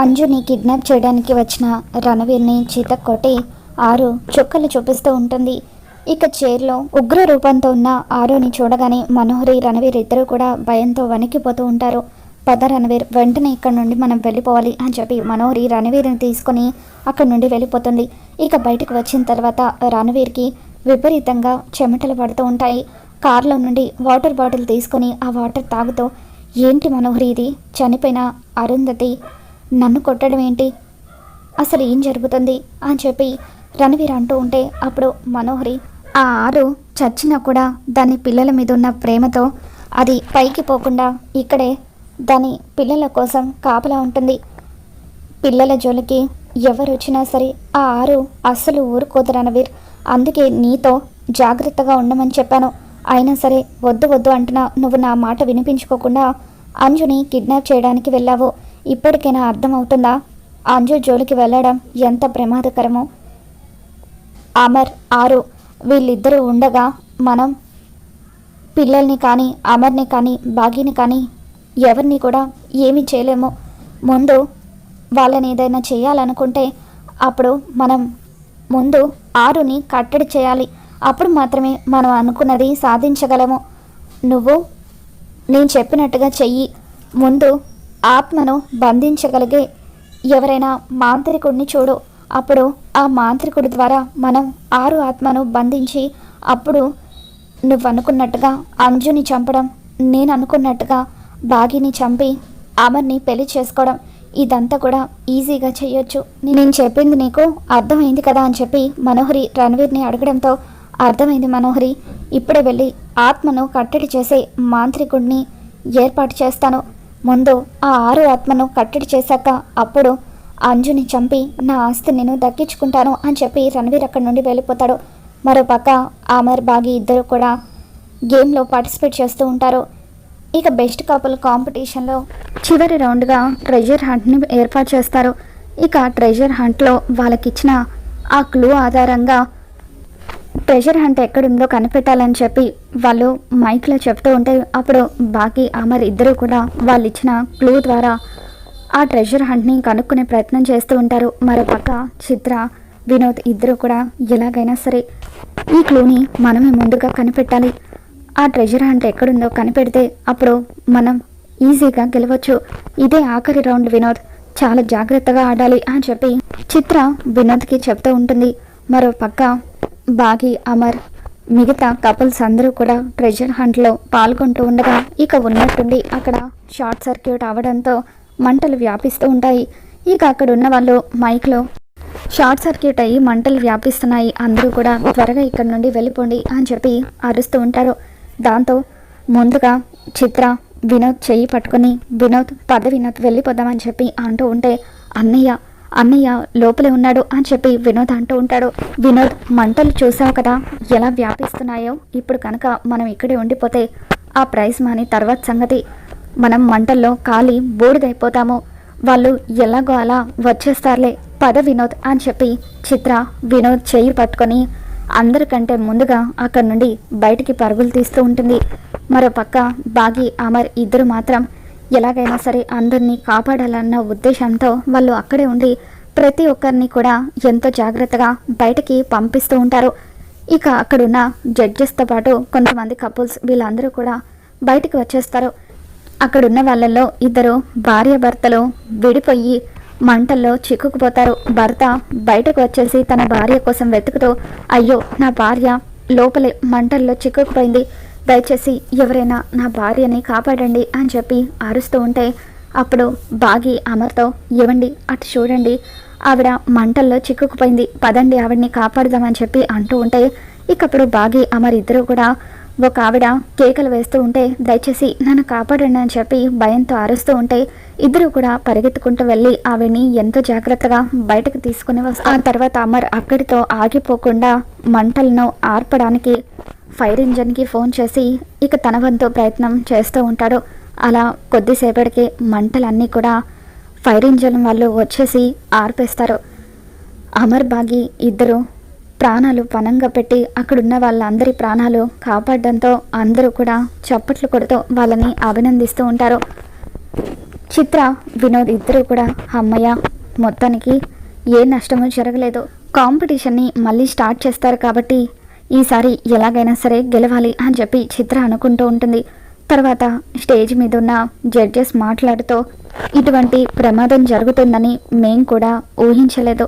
అంజుని kidnap చేయడానికి వచ్చిన రణవీర్ని కొట్టి ఆరు చుక్కలు చూపిస్తూ ఉంటుంది. ఇక చైర్లో ఉగ్ర రూపంతో ఉన్న ఆరుని చూడగానే మనోహరి రణవీర్ ఇద్దరు కూడా భయంతో వణికిపోతూ ఉంటారు. పద రణవీర్ వెంటనే ఇక్కడ నుండి మనం వెళ్ళిపోవాలి అని చెప్పి మనోహరి రణవీర్ని తీసుకొని అక్కడి నుండి వెళ్ళిపోతుంది. ఇక బయటకు వచ్చిన తర్వాత రణవీర్కి విపరీతంగా చెమటలు పడుతూ ఉంటాయి. కార్లో నుండి వాటర్ బాటిల్ తీసుకొని ఆ వాటర్ తాగుతూ ఏంటి మనోహరి ఇది? చనిపోయిన అరుంధతి నన్ను కొట్టడం ఏంటి? అసలు ఏం జరుగుతుంది? అని చెప్పి రణవీర్ అంటూ ఉంటే అప్పుడు మనోహరి ఆ ఆరు చచ్చినా కూడా దాని పిల్లల మీద ఉన్న ప్రేమతో అది పైకి పోకుండా ఇక్కడే దాని పిల్లల కోసం కాపలా ఉంటుంది. పిల్లల జోలికి ఎవరు వచ్చినా సరే ఆ ఆరు అస్సలు ఊరుకోదు రణవీర్. అందుకే నీతో జాగ్రత్తగా ఉండమని చెప్పాను. అయినా సరే వద్దు వద్దు అంటున్నా. నువ్వు నా మాట వినిపించుకోకుండా అంజుని కిడ్నాప్ చేయడానికి వెళ్ళావు. ఇప్పటికైనా అర్థమవుతుందా? అంజు జోలికి వెళ్ళడం ఎంత ప్రమాదకరమో? అమర్ ఆరు వీళ్ళిద్దరూ ఉండగా మనం పిల్లల్ని కానీ అమర్ని కానీ బాగీని కానీ ఎవరిని కూడా ఏమీ చేయలేము. ముందు వాళ్ళని ఏదైనా చేయాలనుకుంటే అప్పుడు మనం ముందు ఆరుని కట్టడి చేయాలి. అప్పుడు మాత్రమే మనం అనుకున్నది సాధించగలము. నువ్వు నేను చెప్పినట్టుగా చెయ్యి. ముందు ఆత్మను బంధించగలిగే ఎవరైనా మాంత్రికుడిని చూడు. అప్పుడు ఆ మాంత్రికుడి ద్వారా మనం ఆరు ఆత్మను బంధించి అప్పుడు నువ్వు అనుకున్నట్టుగా అంజుని చంపడం నేను అనుకున్నట్టుగా బాగిని చంపి అమర్ని పెళ్ళి చేసుకోవడం ఇదంతా కూడా ఈజీగా చేయొచ్చు. నేను చెప్పింది నీకు అర్థమైంది కదా అని చెప్పి మనోహరి రణవీర్ని అడగడంతో అర్థమైంది మనోహరి. ఇప్పుడే వెళ్ళి ఆత్మను కట్టడి చేసే మాంత్రికుడిని ఏర్పాటు చేస్తాను. ముందు ఆ ఆరు ఆత్మను కట్టడి చేశాక అప్పుడు అంజుని చంపి నా ఆస్తి నేను దక్కించుకుంటాను అని చెప్పి రణవీర్ అక్కడి నుండి వెళ్ళిపోతాడు. మరోపక్క ఆమర్ బాగి ఇద్దరు కూడా గేమ్లో పార్టిసిపేట్ చేస్తూ ఉంటారు. ఇక బెస్ట్ కపుల్ కాంపిటీషన్లో చివరి రౌండ్గా ట్రెజర్ హంట్ని ఏర్పాటు చేస్తారు. ఇక ట్రెజర్ హంట్లో వాళ్ళకిచ్చిన ఆ క్లూ ఆధారంగా ట్రెజర్ హంట్ ఎక్కడుందో కనిపెట్టాలని చెప్పి వాళ్ళు మైక్లో చెప్తూ ఉంటే అప్పుడు బాకీ అమర్ ఇద్దరు కూడా వాళ్ళు ఇచ్చిన క్లూ ద్వారా ఆ ట్రెజర్ హంట్ని కనుక్కునే ప్రయత్నం చేస్తూ ఉంటారు. మరోపక్క చిత్ర వినోద్ ఇద్దరు కూడా ఎలాగైనా సరే ఈ క్లూని మనమే ముందుగా కనిపెట్టాలి. ఆ ట్రెజర్ హంట్ ఎక్కడుందో కనిపెడితే అప్పుడు మనం ఈజీగా గెలవచ్చు. ఇదే ఆఖరి రౌండ్ వినోద్. చాలా జాగ్రత్తగా ఆడాలి అని చెప్పి చిత్ర వినోద్కి చెప్తూ ఉంటుంది. మరో పక్క బాగి అమర్ మిగతా కపుల్స్ అందరూ కూడా ట్రెజర్ హంట్లో పాల్గొంటూ ఉండగా ఇక ఉన్నట్టుండి అక్కడ షార్ట్ సర్క్యూట్ అవడంతో మంటలు వ్యాపిస్తూ ఉంటాయి. ఇక అక్కడ ఉన్న వాళ్ళు మైక్లో షార్ట్ సర్క్యూట్ అయ్యి మంటలు వ్యాపిస్తున్నాయి. అందరూ కూడా త్వరగా ఇక్కడ నుండి వెళ్ళిపోండి అని చెప్పి అరుస్తూ ఉంటారు. దాంతో ముందుగా చిత్ర వినోద్ చెయ్యి పట్టుకొని వినోద్ పద వినోద్ వెళ్ళిపోదామని చెప్పి అంటూ ఉంటే అన్నయ్య అన్నయ్య లోపలే ఉన్నాడు అని చెప్పి వినోద్ అంటూ ఉంటాడు. వినోద్ మంటలు చూసావు కదా ఎలా వ్యాపిస్తున్నాయో? ఇప్పుడు కనుక మనం ఇక్కడే ఉండిపోతే ఆ ప్రైజ్ మాని తర్వాత సంగతి. మనం మంటల్లో కాలి బూడిదైపోతాము. వాళ్ళు ఎలాగో అలా వచ్చేస్తారులే పద వినోద్ అని చెప్పి చిత్ర వినోద్ చేయి పట్టుకొని అందరికంటే ముందుగా అక్కడి నుండి బయటికి పరుగులు తీస్తూ ఉంటుంది. మరో పక్క బాగి అమర్ ఇద్దరు మాత్రం ఎలాగైనా సరే అందరినీ కాపాడాలన్న ఉద్దేశంతో వాళ్ళు అక్కడే ఉండి ప్రతి ఒక్కరిని కూడా ఎంతో జాగ్రత్తగా బయటికి పంపిస్తూ ఉంటారు. ఇక అక్కడున్న జడ్జెస్తో పాటు కొంతమంది కపుల్స్ వీళ్ళందరూ కూడా బయటికి వచ్చేస్తారు. అక్కడున్న వాళ్ళల్లో ఇద్దరు భార్యాభర్తలు విడిపోయి మంటల్లో చిక్కుకుపోతారు. భర్త బయటకు వచ్చేసి తన భార్య కోసం వెతుకుతూ అయ్యో నా భార్య లోపలే మంటల్లో చిక్కుకుపోయింది. దయచేసి ఎవరైనా నా భార్యని కాపాడండి అని చెప్పి అరుస్తూ ఉంటే అప్పుడు బాగి అమర్తో ఇవ్వండి అటు చూడండి. ఆవిడ మంటల్లో చిక్కుకుపోయింది. పదండి ఆవిడ్ని కాపాడుదామని చెప్పి అంటూ ఉంటే ఇకప్పుడు బాగి అమర్ ఇద్దరు కూడా ఒక ఆవిడ కేకలు వేస్తూ ఉంటే దయచేసి నన్ను కాపాడండి అని చెప్పి భయంతో అరుస్తూ ఉంటే ఇద్దరు కూడా పరిగెత్తుకుంటూ వెళ్ళి ఆవిడ్ని ఎంతో జాగ్రత్తగా బయటకు తీసుకుని వస్తారు. ఆ తర్వాత అమర్ అక్కడితో ఆగిపోకుండా మంటలను ఆర్పడానికి ఫైర్ ఇంజన్కి ఫోన్ చేసి ఇక తన వంతు ప్రయత్నం చేస్తూ ఉంటాడు. అలా కొద్దిసేపటికి మంటలన్నీ కూడా ఫైర్ ఇంజన్ వాళ్ళు వచ్చేసి ఆర్పేస్తారు. అమర్ బాగి ఇద్దరు ప్రాణాలు పనంగా పెట్టి అక్కడున్న వాళ్ళందరి ప్రాణాలు కాపాడడంతో అందరూ కూడా చప్పట్లు కొడుతూ వాళ్ళని అభినందిస్తూ ఉంటారు. చిత్ర వినోద్ ఇద్దరు కూడా అమ్మయ్య మొత్తానికి ఏ నష్టము జరగలేదు. కాంపిటీషన్ని మళ్ళీ స్టార్ట్ చేస్తారు కాబట్టి ఈసారి ఎలాగైనా సరే గెలవాలి అని చెప్పి చిత్ర అనుకుంటూ ఉంటుంది. తర్వాత స్టేజ్ మీద ఉన్న జడ్జెస్ మాట్లాడుతూ ఇటువంటి ప్రమాదం జరుగుతుందని మేం కూడా ఊహించలేదు.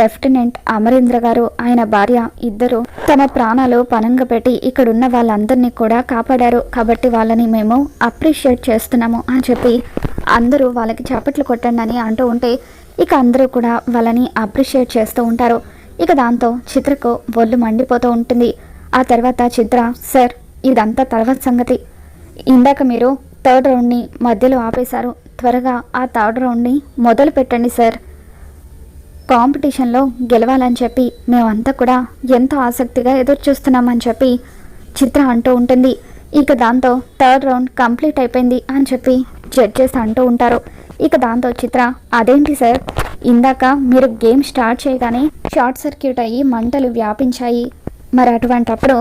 లెఫ్టినెంట్ అమరేంద్ర గారు ఆయన భార్య ఇద్దరు తమ ప్రాణాలు పనంగా పెట్టి ఇక్కడున్న వాళ్ళందరినీ కూడా కాపాడారు. కాబట్టి వాళ్ళని మేము అప్రిషియేట్ చేస్తున్నాము అని చెప్పి అందరూ వాళ్ళకి చప్పట్లు కొట్టండి అని అంటూ ఉంటే ఇక అందరూ కూడా వాళ్ళని అప్రిషియేట్ చేస్తూ ఉంటారు. ఇక దాంతో చిత్రకు ఒళ్ళు మండిపోతూ ఉంటుంది. ఆ తర్వాత చిత్ర సార్ ఇదంతా తర్వాత సంగతి. ఇందాక మీరు థర్డ్ రౌండ్ని మధ్యలో ఆపేశారు. త్వరగా ఆ థర్డ్ రౌండ్ని మొదలు పెట్టండి సార్. కాంపిటీషన్లో గెలవాలని చెప్పి మేమంతా కూడా ఎంతో ఆసక్తిగా ఎదురు చూస్తున్నామని చెప్పి చిత్ర అంటూ ఉంటుంది. ఇక దాంతో థర్డ్ రౌండ్ కంప్లీట్ అయిపోయింది అని చెప్పి జడ్జెస్ అంటూ ఉంటారు. ఇక దాంతో చిత్ర అదేంటి సార్? ఇందాక మీరు గేమ్ స్టార్ట్ చేయగానే షార్ట్ సర్క్యూట్ అయ్యి మంటలు వ్యాపించాయి. మరి అటువంటప్పుడు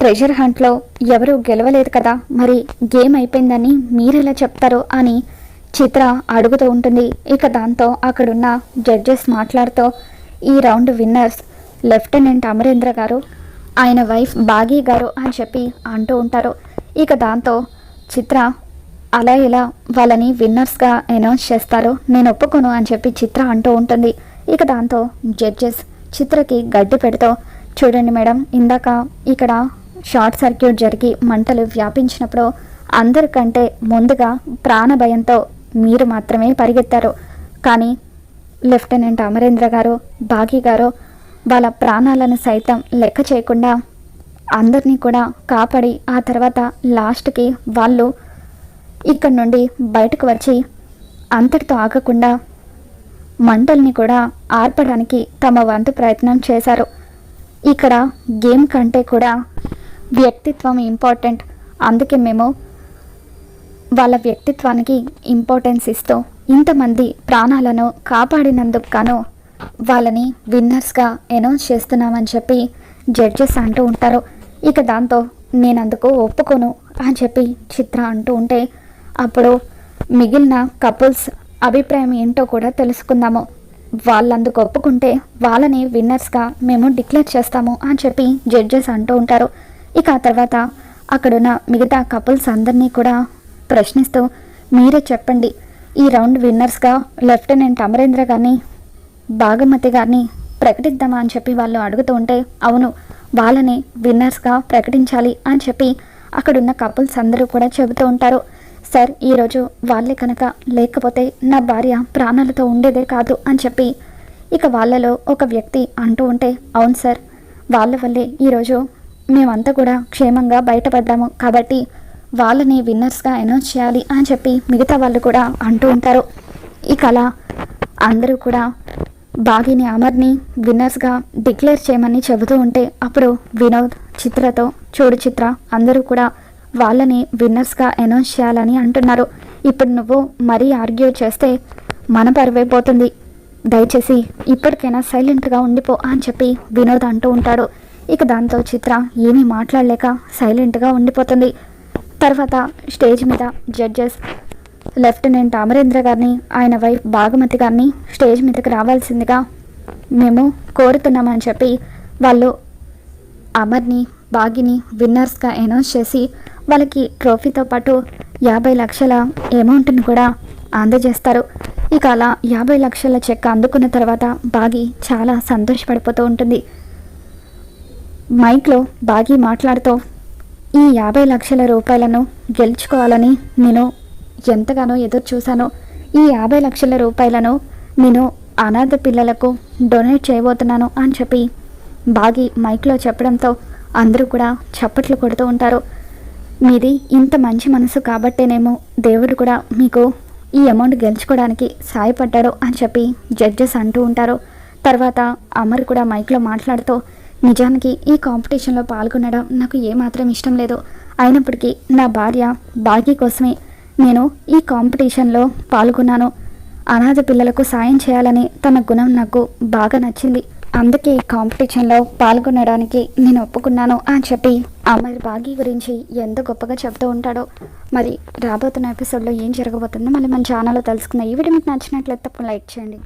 ట్రెజర్ హంట్లో ఎవరు గెలవలేదు కదా మరి గేమ్ అయిపోయిందని మీరెలా చెప్తారు అని చిత్ర అడుగుతూ ఉంటుంది. ఇక దాంతో అక్కడున్న జడ్జెస్ మాట్లాడుతూ ఈ రౌండ్ విన్నర్స్ లెఫ్టినెంట్ అమరేంద్ర గారు ఆయన వైఫ్ బాగీ గారు అని చెప్పి అంటూ ఉంటారు. ఇక దాంతో చిత్ర అలా ఇలా వాళ్ళని విన్నర్స్గా అనౌన్స్ చేస్తారు నేను ఒప్పుకోను అని చెప్పి చిత్ర అంటూ ఉంటుంది. ఇక దాంతో జడ్జెస్ చిత్రకి గడ్డి పెడుతూ చూడండి మేడం ఇందాక ఇక్కడ షార్ట్ సర్క్యూట్ జరిగి మంటలు వ్యాపించినప్పుడు అందరికంటే ముందుగా ప్రాణ భయంతో మీరు మాత్రమే పరిగెత్తారు. కానీ లెఫ్టినెంట్ అమరేంద్ర గారు బాగీ గారు వాళ్ళ ప్రాణాలను సైతం లెక్క చేయకుండా అందరినీ కూడా కాపాడి ఆ తర్వాత లాస్ట్కి వాళ్ళు ఇక్కడ నుండి బయటకు వచ్చి అంతటితో ఆగకుండా మంటల్ని కూడా ఆర్పడానికి తమ వంతు ప్రయత్నం చేశారు. ఇక్కడ గేమ్ కంటే కూడా వ్యక్తిత్వం ఇంపార్టెంట్. అందుకే మేము వాళ్ళ వ్యక్తిత్వానికి ఇంపార్టెన్స్ ఇస్తూ ఇంతమంది ప్రాణాలను కాపాడినందుకు గాను వాళ్ళని విన్నర్స్గా అనౌన్స్ చేస్తున్నామని చెప్పి జడ్జెస్ అంటూ ఉంటారు. ఇక దాంతో నేను అందుకు ఒప్పుకోను అని చెప్పి చిత్ర అంటూ ఉంటే అప్పుడు మిగిలిన కపుల్స్ అభిప్రాయం ఏంటో కూడా తెలుసుకుందాము. వాళ్ళందుకు ఒప్పుకుంటే వాళ్ళని విన్నర్స్గా మేము డిక్లేర్ చేస్తాము అని చెప్పి జడ్జెస్ అంటూ ఉంటారు. ఇక ఆ తర్వాత అక్కడున్న మిగతా కపుల్స్ అందరినీ కూడా ప్రశ్నిస్తూ మీరే చెప్పండి ఈ రౌండ్ విన్నర్స్గా లెఫ్టినెంట్ అమరేంద్ర గారిని భాగమతి గారిని ప్రకటిద్దామా? అని చెప్పి వాళ్ళు అడుగుతూ ఉంటే అవును వాళ్ళని విన్నర్స్గా ప్రకటించాలి అని చెప్పి అక్కడున్న కపుల్స్ అందరూ కూడా చెబుతూ ఉంటారు. సార్ ఈరోజు వాళ్ళే కనుక లేకపోతే నా భార్య ప్రాణాలతో ఉండేదే కాదు అని చెప్పి ఇక వాళ్ళలో ఒక వ్యక్తి అంటూ ఉంటే అవును సార్ వాళ్ళ వల్లే ఈరోజు మేమంతా కూడా క్షేమంగా బయటపడ్డాము కాబట్టి వాళ్ళని విన్నర్స్గా అనౌన్స్ చేయాలి అని చెప్పి మిగతా వాళ్ళు కూడా అంటూ ఉంటారు. ఇక అలా అందరూ కూడా బాగిని అమర్ని విన్నర్స్గా డిక్లేర్ చేయమని చెబుతూ ఉంటే అప్పుడు వినోద్ చిత్రతో చూడు చిత్ర అందరూ కూడా వాళ్ళని విన్నర్స్గా అనౌన్స్ చేయాలని అంటున్నారు. ఇప్పుడు నువ్వు మరీ ఆర్గ్యూ చేస్తే మన పరువైపోతుంది. దయచేసి ఇప్పటికైనా సైలెంట్గా ఉండిపో అని చెప్పి వినోద్ అంటూ ఉంటాడు. ఇక దాంతో చిత్ర ఏమీ మాట్లాడలేక సైలెంట్గా ఉండిపోతుంది. తర్వాత స్టేజ్ మీద జడ్జెస్ లెఫ్టినెంట్ అమరేంద్ర గారిని ఆయన వైఫ్ భాగమతి గారిని స్టేజ్ మీదకి రావాల్సిందిగా మేము కోరుతున్నామని చెప్పి వాళ్ళు అమర్ని బాగిని విన్నర్స్గా అనౌన్స్ చేసి వాళ్ళకి ట్రోఫీతో పాటు యాభై లక్షల అమౌంట్ని కూడా అందజేస్తారు. ఇక అలా యాభై లక్షల చెక్ అందుకున్న తర్వాత బాగి చాలా సంతోషపడిపోతూ ఉంటుంది. మైక్లో బాగి మాట్లాడుతూ ఈ యాభై లక్షల రూపాయలను గెలుచుకోవాలని నేను ఎంతగానో ఎదురు చూశాను ఈ యాభై లక్షల రూపాయలను నేను అనాథ పిల్లలకు డొనేట్ చేయబోతున్నాను అని చెప్పి బాగి మైక్లో చెప్పడంతో అందరూ కూడా చప్పట్లు కొడుతూ ఉంటారు. మీది ఇంత మంచి మనసు కాబట్టేనేమో దేవుడు కూడా మీకు ఈ అమౌంట్ గెలుచుకోవడానికి సాయపడ్డాడు అని చెప్పి జడ్జెస్ అంటూ ఉంటారు. తర్వాత అమర్ కూడా మైక్లో మాట్లాడుతూ నిజానికి ఈ కాంపిటీషన్లో పాల్గొనడం నాకు ఏమాత్రం ఇష్టం లేదు. అయినప్పటికీ నా భార్య భాగ్య కోసమే నేను ఈ కాంపిటీషన్లో పాల్గొన్నాను. అనాథ పిల్లలకు సాయం చేయాలని తన గుణం నాకు బాగా నచ్చింది. అందుకే ఈ కాంపిటీషన్లో పాల్గొనడానికి నేను ఒప్పుకున్నాను అని చెప్పి అమర్ బాగి గురించి ఎంత గొప్పగా చెప్తూ ఉంటాడో. మరి రాబోతున్న ఎపిసోడ్లో ఏం జరగబోతుందో మళ్ళీ మన ఛానల్లో తెలుసుకుందాం. ఈ వీడియో మీకు నచ్చినట్లయితే తప్పకుండా లైక్ చేయండి.